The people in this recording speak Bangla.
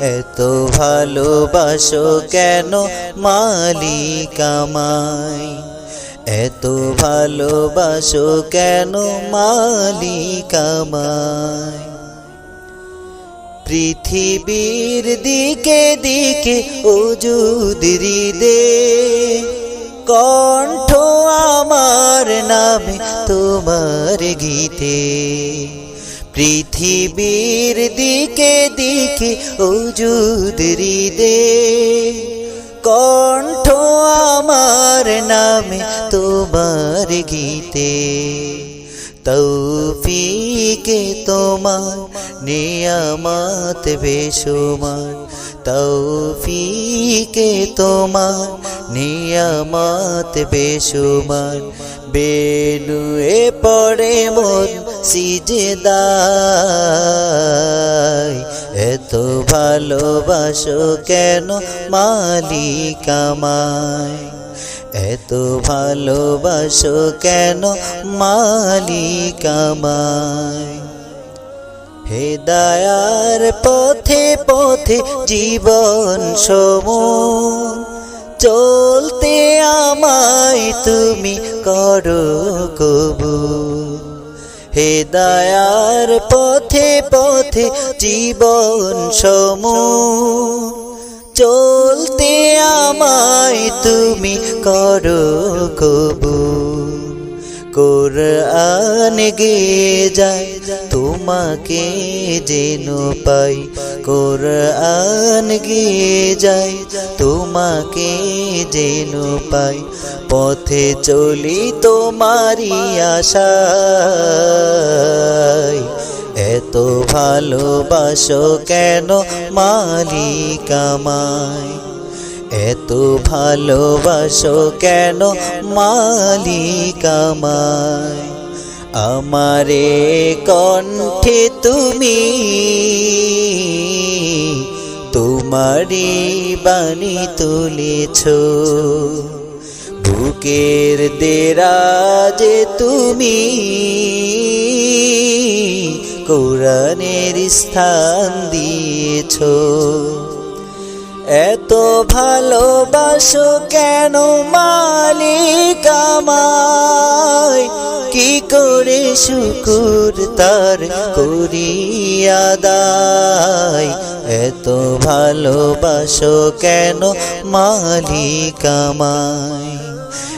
এত ভালোবাসো কেন মালিক আমায় এত ভালোবাসো কেন মালিক আমায় পৃথিবীর দিকে দিকে ওজুদিরি দে কণ্ঠ আমার নামে তোমার গীতে। পৃথিবীর দিকে দিকে উজুদ দে কণ্ঠ আমার নামে তোমার গীতে। তৌফিকে তোমার নিয়ামত বেশুমার তৌফিকে তোমার নিয়ামত বেশুমার বেনুয়ে পড়ে মন সিজদায়। এত ভালোবাসো কেন মালিক আমায়? এত ভালোবাসো কেন মালিক আমায়? হেদায়ার পথে পথে জীবন সমন চলতে আমায় তুমি করো কবু। হেদায়ার পথে পথে জীবন সমন চলতে আমায় তুমি করো কবু কোর কোরআন গে যায়, তোমাকে যেন পাই। কোর কোরআন গে যায়, তোমাকে যেন পাই। পথে চলি তোমারি আশায়। এত ভালোবাসো কেন মালিক আমায় এত ভালোবাসো কেন মালিক আমায় আমারে কণ্ঠে তুমি তোমারি বাণী তুলেছ। বুকের দেরাজে তুমি কোরআনের স্থান দিয়েছ। এত ভালোবাসো কেন মালিক কি করে শুকুর তার করিয়াদায় এত ভালোবাসো কেন মালিক আমায়?